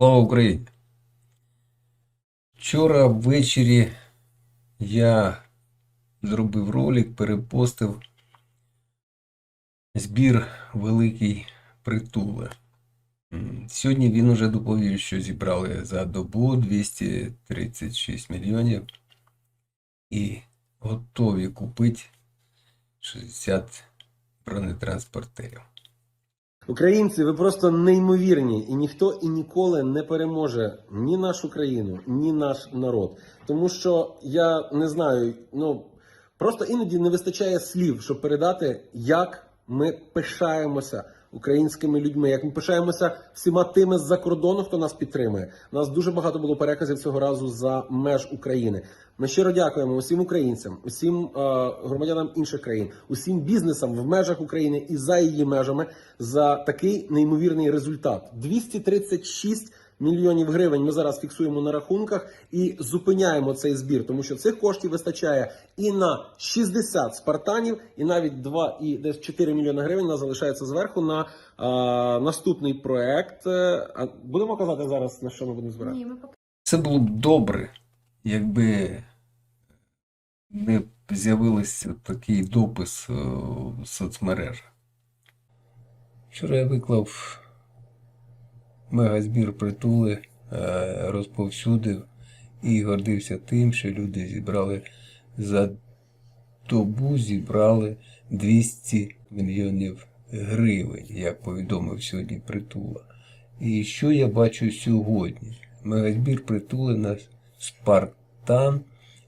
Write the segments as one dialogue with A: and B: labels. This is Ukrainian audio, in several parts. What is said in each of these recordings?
A: Слава Україні! Вчора ввечері я зробив ролик, перепостив збір великий притули. Сьогодні він уже доповів, що зібрали за добу 236 мільйонів і готові купити 60 бронетранспортерів.
B: Українці, ви просто неймовірні, і ніхто і ніколи не переможе ні нашу країну, ні наш народ. Тому що я не знаю, ну просто іноді не вистачає слів, щоб передати, як ми пишаємося українськими людьми, як ми пишаємося всіма тими з-за кордону, хто нас підтримує. У нас дуже багато було переказів цього разу за меж України. Ми щиро дякуємо усім українцям, усім е, громадянам інших країн, усім бізнесам в межах України і за її межами за такий неймовірний результат. 236 мільйонів гривень ми зараз фіксуємо на рахунках і зупиняємо цей збір, тому що цих коштів вистачає і на 60 спартанів, і навіть 2 і десь 4 мільйони гривень у нас залишається зверху на е, наступний проект. Е, А будемо казати зараз на що ми будемо збирати?
C: Ні, ми поки
A: Це було б добре, якби не з'явився такий допис е, в соцмережах. Вчора я виклав мегазбір притули, е, розповсюдив і гордився тим, що люди зібрали за добу зібрали 200 мільйонів гривень, як повідомив сьогодні притула. І що я бачу сьогодні? Мегазбір притули на Спартан.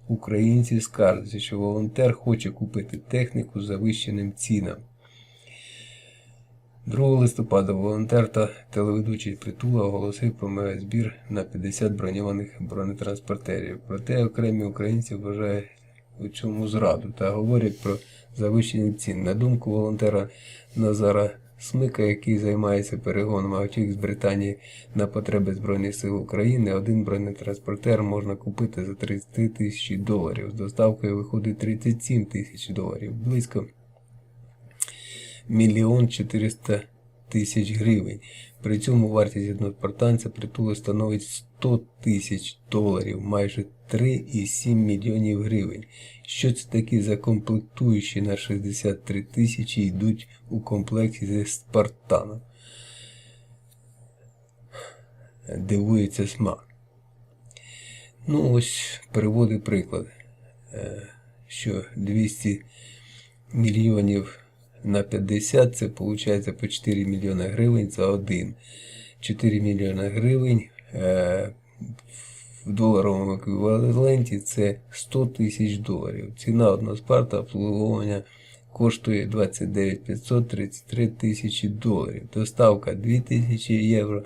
A: Українці скаржаться, що волонтер хоче купити техніку завищеним цінам. 2 листопада волонтер та телеведучий притула оголосив про мегазбір на 50 броньованих бронетранспортерів. Проте окремі українці вважають у цьому зраду та говорять про завищені цін. На думку волонтера Назара Смика, який займається перегоном автівок з Британії на потреби Збройних сил України, один бронетранспортер можна купити за 33 тисячі доларів. З доставкою виходить 37 тисяч доларів, близько мільйон 400 тисяч гривень. При цьому вартість односпартанця притули становить 100 тисяч доларів, майже 3,7 мільйонів гривень. Що це такі за комплектуючі на 63 тисячі йдуть у комплекті зі Спартаном? Дивується смак. Ну, ось приводить приклад, е, що 200 мільйонів на 50 це виходить по 4 мільйони гривень за один. 4 мільйони гривень е, в доларовому еквіваленті це 100 тисяч доларів. Ціна одного спарта обслуговування коштує 29 533 тисячі доларів. Доставка 2 тисячі євро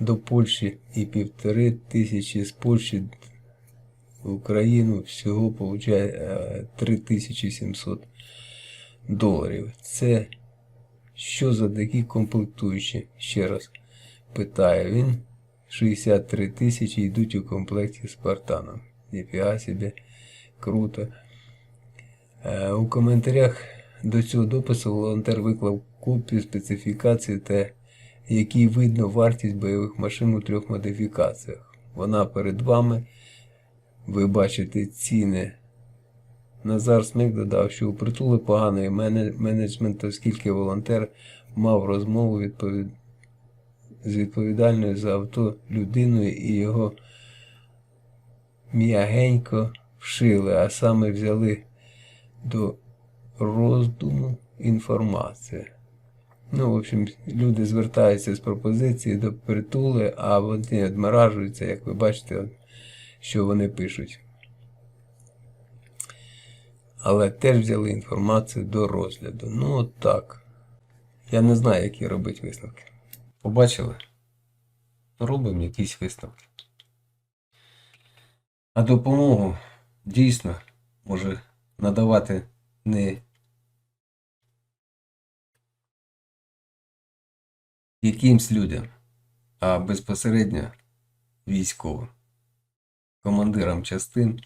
A: до Польщі і півтори тисячі з Польщі в Україну всього виходить 3700 доларів. Це що за такі комплектуючі? Ще раз питає він. 63 тисячі йдуть у комплекті Спартаном. Ніфіга собі, круто. Е, у коментарях до цього допису волонтер виклав копію специфікації та якій видно вартість бойових машин у трьох модифікаціях. Вона перед вами. Ви бачите ціни. Назар Смик додав, що у притули поганий менеджмент, оскільки волонтер мав розмову відповід... з відповідальною за авто людиною і його м'ягенько вшили, а саме взяли до роздуму інформацію. Ну, в общем, люди звертаються з пропозиції до притули, а вони одморажуються, як ви бачите, що вони пишуть. Але теж взяли інформацію до розгляду. Ну, от так. Я не знаю, які робити висновки. Побачили? Робимо якісь висновки. А допомогу дійсно може надавати не якимсь людям, а безпосередньо військовим, командирам частин,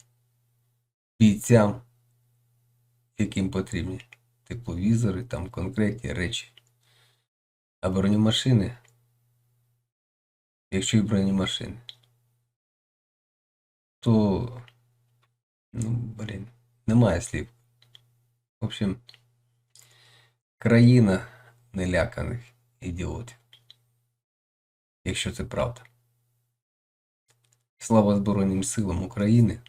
A: бійцям, яким потрібні тепловізори, там конкретні речі. А бронемашини якщо і бронемашини, то, ну, блін, немає слів. В общем, країна неляканих ідіотів. Якщо це правда. Слава Збройним силам України!